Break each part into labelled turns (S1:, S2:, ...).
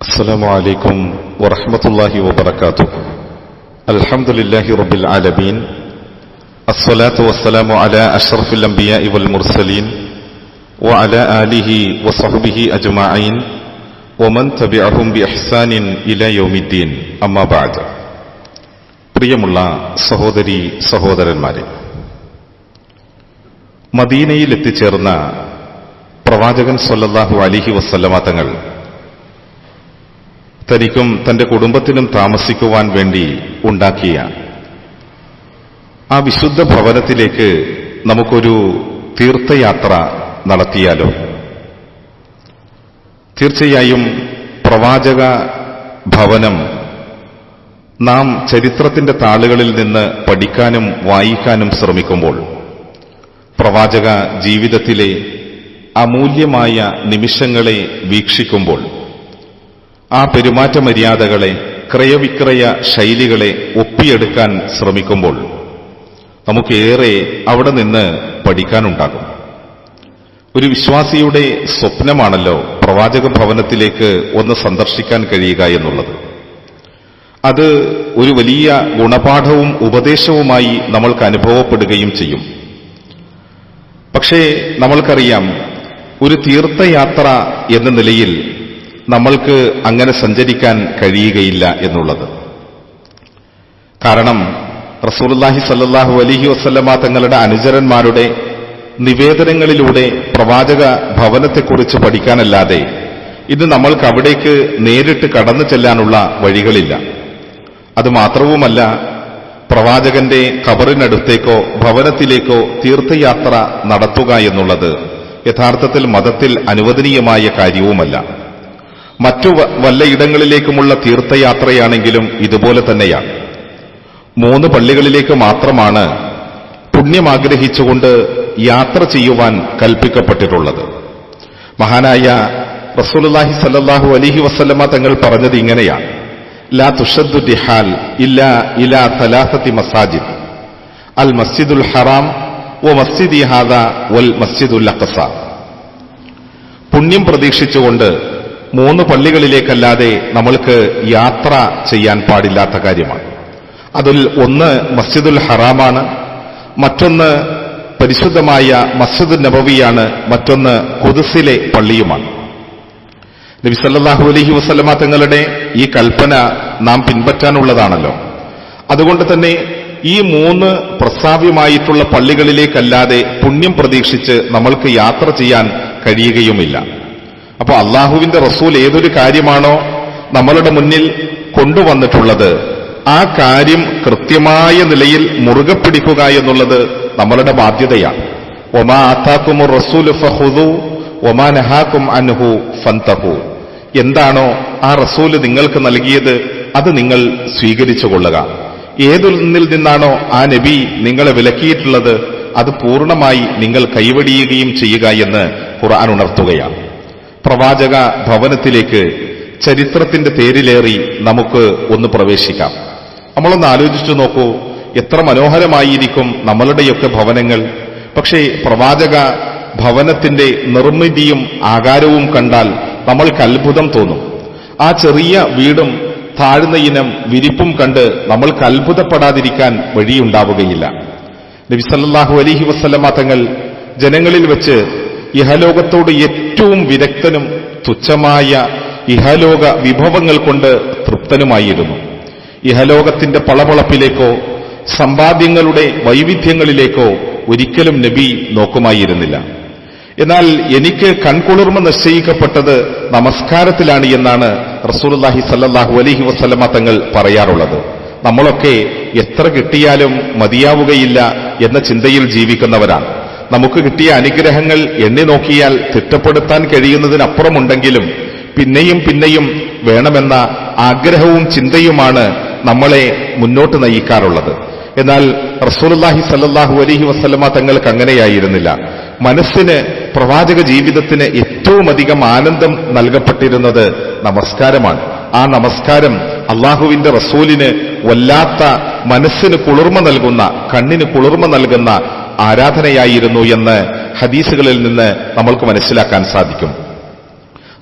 S1: السلام عليكم ورحمة الله وبركاته الحمد لله رب العالمين الصلاة والسلام على أشرف الأنبياء والمرسلين وعلى آله وصحبه أجمعين ومن تبعهم بإحسان إلى يوم الدين أما بعد പ്രിയമുള്ള സഹോദരി സഹോദരന്മാരെ മദീനയിൽ എത്തിച്ചേർന്ന പ്രവാചകൻ സല്ലല്ലാഹു അലിഹി വസ്ല്ലമ തങ്ങൾ തനിക്കും തന്റെ കുടുംബത്തിനും താമസിക്കുവാൻ വേണ്ടി ഉണ്ടാക്കിയ ആ വിശുദ്ധ ഭവനത്തിലേക്ക് നമുക്കൊരു തീർത്ഥയാത്ര നടത്തിയാലോ? തീർച്ചയായും പ്രവാചക ഭവനം നാം ചരിത്രത്തിന്റെ താളുകളിൽ നിന്ന് പഠിക്കാനും വായിക്കാനും ശ്രമിക്കുമ്പോൾ പ്രവാചക ജീവിതത്തിലെ അമൂല്യമായ നിമിഷങ്ങളെ വീക്ഷിക്കുമ്പോൾ ആ പെരുമാറ്റ മര്യാദകളെ ക്രയവിക്രയ ശൈലികളെ ഒപ്പിയെടുക്കാൻ ശ്രമിക്കുമ്പോൾ നമുക്കേറെ അവിടെ നിന്ന് പഠിക്കാനുണ്ടാകും. ഒരു വിശ്വാസിയുടെ സ്വപ്നമാണല്ലോ പ്രവാചക ഭവനത്തിലേക്ക് ഒന്ന് സന്ദർശിക്കാൻ കഴിയുക എന്നുള്ളത്. അത് ഒരു വലിയ ഗുണപാഠവും ഉപദേശവുമായി നമ്മൾക്ക് അനുഭവപ്പെടുകയും ചെയ്യും. പക്ഷേ നമ്മൾക്കറിയാം ഒരു തീർത്ഥയാത്ര എന്ന നിലയിൽ നമ്മൾക്ക് അങ്ങനെ സഞ്ചരിക്കാൻ കഴിയുകയില്ല എന്നുള്ളത്. കാരണം റസൂലുല്ലാഹി സല്ലാഹു അലിഹി വസ്ല്ലമ തങ്ങളുടെ അനുചരന്മാരുടെ നിവേദനങ്ങളിലൂടെ പ്രവാചക ഭവനത്തെക്കുറിച്ച് പഠിക്കാനല്ലാതെ ഇത് നമ്മൾക്ക് അവിടേക്ക് നേരിട്ട് കടന്നു ചെല്ലാനുള്ള വഴികളില്ല. അത് മാത്രവുമല്ല പ്രവാചകന്റെ ഖബറിനടുത്തേക്കോ ഭവനത്തിലേക്കോ തീർത്ഥയാത്ര നടത്തുക എന്നുള്ളത് യഥാർത്ഥത്തിൽ മതത്തിൽ അനുവദനീയമായ കാര്യവുമല്ല. മറ്റു വല്ലയിടങ്ങളിലേക്കുമുള്ള തീർത്ഥയാത്രയാണെങ്കിലും ഇതുപോലെ തന്നെയാണ് മൂന്ന് പള്ളികളിലേക്ക് മാത്രമാണ് പുണ്യം ആഗ്രഹിച്ചുകൊണ്ട് യാത്ര ചെയ്യുവാൻ കൽപ്പിക്കപ്പെട്ടിട്ടുള്ളത്. മഹാനായ റസൂലുല്ലാഹി സല്ലാഹു അലിഹി വസ്ലമ തങ്ങൾ പറഞ്ഞത് ഇങ്ങനെയാണ് ലാ തുഷദ്ദു ദിഹാൽ ഇല്ല ഇല തലാസത്തി മസാജിദ്. അൽ മസ്ജിദുൽ ഹറാം ഒ മസ്ജിദ് ഹാദ വൽ മസ്ജിദുൽ അഖസ. പുണ്യം പ്രതീക്ഷിച്ചുകൊണ്ട് മൂന്ന് പള്ളികളിലേക്കല്ലാതെ നമ്മൾക്ക് യാത്ര ചെയ്യാൻ പാടില്ലാത്ത കാര്യമാണ്. അതിൽ ഒന്ന് മസ്ജിദുൽ ഹറാമാണ് മറ്റൊന്ന് പരിശുദ്ധമായ മസ്ജിദ് നബവിയാണ് മറ്റൊന്ന് കുതിസിലെ പള്ളിയുമാണ്. നബി സല്ലാഹു അലഹി വസ്ലമ തങ്ങളുടെ ഈ കൽപ്പന നാം പിൻപറ്റാനുള്ളതാണല്ലോ. അതുകൊണ്ട് തന്നെ ഈ മൂന്ന് പ്രസ്താവ്യമായിട്ടുള്ള പള്ളികളിലേക്കല്ലാതെ പുണ്യം പ്രതീക്ഷിച്ച് നമ്മൾക്ക് യാത്ര ചെയ്യാൻ കഴിയുകയുമില്ല. അപ്പോൾ അള്ളാഹുവിന്റെ റസൂൽ ഏതൊരു കാര്യമാണോ നമ്മളുടെ മുന്നിൽ കൊണ്ടുവന്നിട്ടുള്ളത് ആ കാര്യം കൃത്യമായ നിലയിൽ മുറുകെ പിടിക്കുക എന്നുള്ളത് നമ്മളുടെ ബാധ്യതയാണ്. ഒമാ ആത്താക്കുമു റസൂൽ ഫഹുദു ഒമാ നഹാക്കും അൻഹു ഫന്തഹു എന്താണോ ആ റസൂൽ നിങ്ങൾക്ക് നൽകിയത് അത് നിങ്ങൾ സ്വീകരിച്ചു കൊള്ളുക. ഏതൊന്നിൽ നിന്നാണോ ആ നബി നിങ്ങളെ വിലക്കിയിട്ടുള്ളത് അത് പൂർണമായി നിങ്ങൾ കൈവടിയുകയും ചെയ്യുക എന്ന് ഖുർആൻ ഉണർത്തുകയാണ്. പ്രവാചക ഭവനത്തിലേക്ക് ചരിത്രത്തിന്റെ പേരിലേറി നമുക്ക് ഒന്ന് പ്രവേശിക്കാം. നമ്മളൊന്ന് ആലോചിച്ചു നോക്കൂ എത്ര മനോഹരമായിരിക്കും നമ്മളുടെയൊക്കെ ഭവനങ്ങൾ. പക്ഷേ പ്രവാചക ഭവനത്തിന്റെ നിർമ്മിതിയും ആകാരവും കണ്ടാൽ നമ്മൾക്ക് അത്ഭുതം തോന്നും. ആ ചെറിയ വീടും താഴ്ന്ന ഇനം വിരിപ്പും കണ്ട് നമ്മൾക്ക് അത്ഭുതപ്പെടാതിരിക്കാൻ വഴിയുണ്ടാവുകയില്ല. നബിസല്ലാഹു അലഹി വസ്ലമ തങ്ങൾ ജനങ്ങളിൽ വെച്ച് ഇഹലോകത്തോട് ഏറ്റവും വിദഗ്ധനും തുച്ഛമായ ഇഹലോക വിഭവങ്ങൾ കൊണ്ട് തൃപ്തനുമായിരുന്നു. ഇഹലോകത്തിന്റെ പളപളപ്പിലേക്കോ സമ്പാദ്യങ്ങളുടെ വൈവിധ്യങ്ങളിലേക്കോ ഒരിക്കലും നബി നോക്കുമായിരുന്നില്ല. എന്നാൽ എനിക്ക് കൺകുളിർമ നിശ്ചയിക്കപ്പെട്ടത് നമസ്കാരത്തിലാണ് എന്നാണ് റസൂൽഹി സല്ലാഹു അലഹി വസ്ലമ തങ്ങൾ പറയാറുള്ളത്. നമ്മളൊക്കെ എത്ര കിട്ടിയാലും മതിയാവുകയില്ല എന്ന ചിന്തയിൽ ജീവിക്കുന്നവരാണ്. നമുക്ക് കിട്ടിയ അനുഗ്രഹങ്ങൾ എണ്ണി നോക്കിയാൽ തിട്ടപ്പെടുത്താൻ കഴിയുന്നതിനപ്പുറമുണ്ടെങ്കിലും പിന്നെയും പിന്നെയും വേണമെന്ന ആഗ്രഹവും ചിന്തയുമാണ് നമ്മളെ മുന്നോട്ട് നയിക്കാറുള്ളത്. എന്നാൽ റസൂലുല്ലാഹി സല്ലാഹു അലഹി വസ്ലമ തങ്ങൾക്ക് അങ്ങനെയായിരുന്നില്ല. മനസ്സിന് പ്രവാചക ജീവിതത്തിന് ഏറ്റവും അധികം ആനന്ദം നൽകപ്പെട്ടിരുന്നത് നമസ്കാരമാണ്. ആ നമസ്കാരം അള്ളാഹുവിന്റെ റസൂലിന് വല്ലാത്ത മനസ്സിന് കുളിർമ നൽകുന്ന കണ്ണിന് കുളിർമ നൽകുന്ന ആരാധനയായിരുന്നു എന്ന് ഹദീസുകളിൽ നിന്ന് നമ്മൾക്ക് മനസ്സിലാക്കാൻ സാധിക്കും.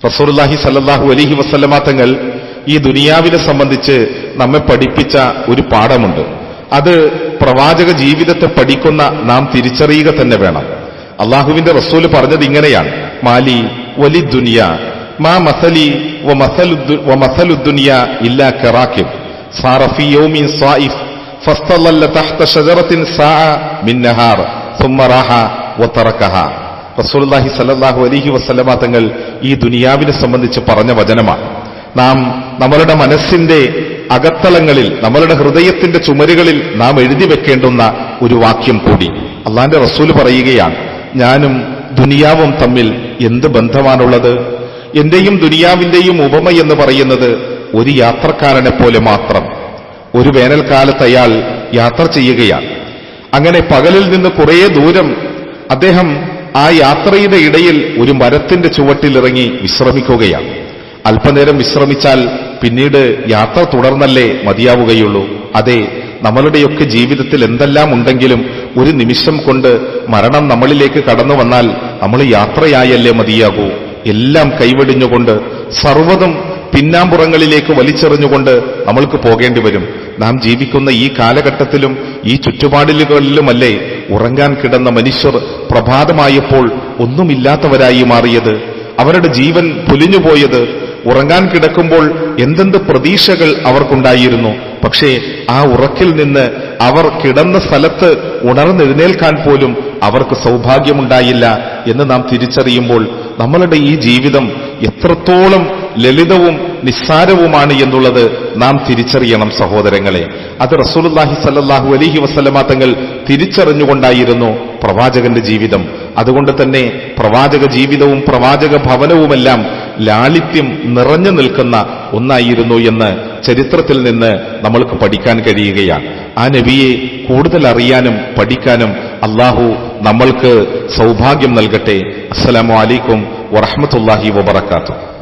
S1: റസൂർലാഹി സല്ലാഹു അലഹി വസ്ലമാങ്ങൾ ഈ ദുനിയാവിനെ സംബന്ധിച്ച് നമ്മെ പഠിപ്പിച്ച ഒരു പാഠമുണ്ട്. അത് പ്രവാചക ജീവിതത്തെ പഠിക്കുന്ന നാം തിരിച്ചറിയുക തന്നെ വേണം. അള്ളാഹുവിന്റെ റസൂൽ പറഞ്ഞത് ഇങ്ങനെയാണ്. മാലി വലി ദുനിയ മാ മസലി വ മസലുദ്ദുനിയ ഇല്ല കെറാക്കിം സാറഫി യോമിൻ സായിഫ് റസൂൽഹി തങ്ങൾ ഈ ദുനിയാവിനെ സംബന്ധിച്ച് പറഞ്ഞ വചനമാണ്. നാം നമ്മളുടെ മനസ്സിന്റെ അകത്തലങ്ങളിൽ നമ്മളുടെ ഹൃദയത്തിന്റെ ചുമരുകളിൽ നാം എഴുതി വെക്കേണ്ടുന്ന ഒരു വാക്യം കൂടി അള്ളാന്റെ റസൂൽ പറയുകയാണ് ഞാനും ദുനിയാവും തമ്മിൽ എന്ത് ബന്ധമാണുള്ളത്? എന്റെയും ദുനിയാവിന്റെയും ഉപമ എന്ന് പറയുന്നത് ഒരു യാത്രക്കാരനെ പോലെ മാത്രം. ഒരു വേനൽക്കാലത്ത് അയാൾ യാത്ര ചെയ്യുകയാണ്. അങ്ങനെ പകലിൽ നിന്ന് കുറേ ദൂരം അദ്ദേഹം ആ യാത്രയുടെ ഇടയിൽ ഒരു മരത്തിന്റെ ചുവട്ടിലിറങ്ങി വിശ്രമിക്കുകയാണ്. അല്പനേരം വിശ്രമിച്ചാൽ പിന്നീട് യാത്ര തുടർന്നല്ലേ മതിയാവുകയുള്ളൂ. അതെ നമ്മളുടെയൊക്കെ ജീവിതത്തിൽ എന്തെല്ലാം ഉണ്ടെങ്കിലും ഒരു നിമിഷം കൊണ്ട് മരണം നമ്മളിലേക്ക് കടന്നു വന്നാൽ നമ്മൾ യാത്രയായല്ലേ മതിയാകൂ. എല്ലാം കൈവെടിഞ്ഞുകൊണ്ട് സർവതും പിന്നാമ്പുറങ്ങളിലേക്ക് വലിച്ചെറിഞ്ഞുകൊണ്ട് നമ്മൾക്ക് പോകേണ്ടി വരും. നാം ജീവിക്കുന്ന ഈ കാലഘട്ടത്തിലും ഈ ചുറ്റുപാടിലുകളിലുമല്ലേ ഉറങ്ങാൻ കിടന്ന മനുഷ്യർ പ്രഭാതമായപ്പോൾ ഒന്നുമില്ലാത്തവരായി മാറിയത്? അവരുടെ ജീവൻ പൊലിഞ്ഞുപോയത്? ഉറങ്ങാൻ കിടക്കുമ്പോൾ എന്തെന്ത് പ്രതീക്ഷകൾ അവർക്കുണ്ടായിരുന്നു? പക്ഷേ ആ ഉറക്കിൽ നിന്ന് അവർ കിടന്ന സ്ഥലത്ത് ഉണർന്നെഴുന്നേൽക്കാൻ പോലും അവർക്ക് സൗഭാഗ്യമുണ്ടായില്ല എന്ന് നാം തിരിച്ചറിയുമ്പോൾ നമ്മളുടെ ഈ ജീവിതം എത്രത്തോളം ലളിതവും നിസ്സാരവുമാണ് എന്നുള്ളത് നാം തിരിച്ചറിയണം സഹോദരങ്ങളെ. അത് റസൂലുല്ലാഹി സല്ലാഹു അലഹി വസ്ലമ തങ്ങൾ തിരിച്ചറിഞ്ഞുകൊണ്ടായിരുന്നു പ്രവാചകന്റെ ജീവിതം. അതുകൊണ്ട് തന്നെ പ്രവാചക ജീവിതവും പ്രവാചക ഭവനവുമെല്ലാം ലാളിത്യം നിറഞ്ഞു നിൽക്കുന്ന ഒന്നായിരുന്നു എന്ന് ചരിത്രത്തിൽ നിന്ന് നമ്മൾക്ക് പഠിക്കാൻ കഴിയുകയാണ്. ആ നബിയെ കൂടുതൽ അറിയാനും പഠിക്കാനും അള്ളാഹു നമ്മൾക്ക് സൗഭാഗ്യം നൽകട്ടെ. അസ്സലാമു അലൈക്കും വറഹമത്തല്ലാഹി വബർക്കാത്തു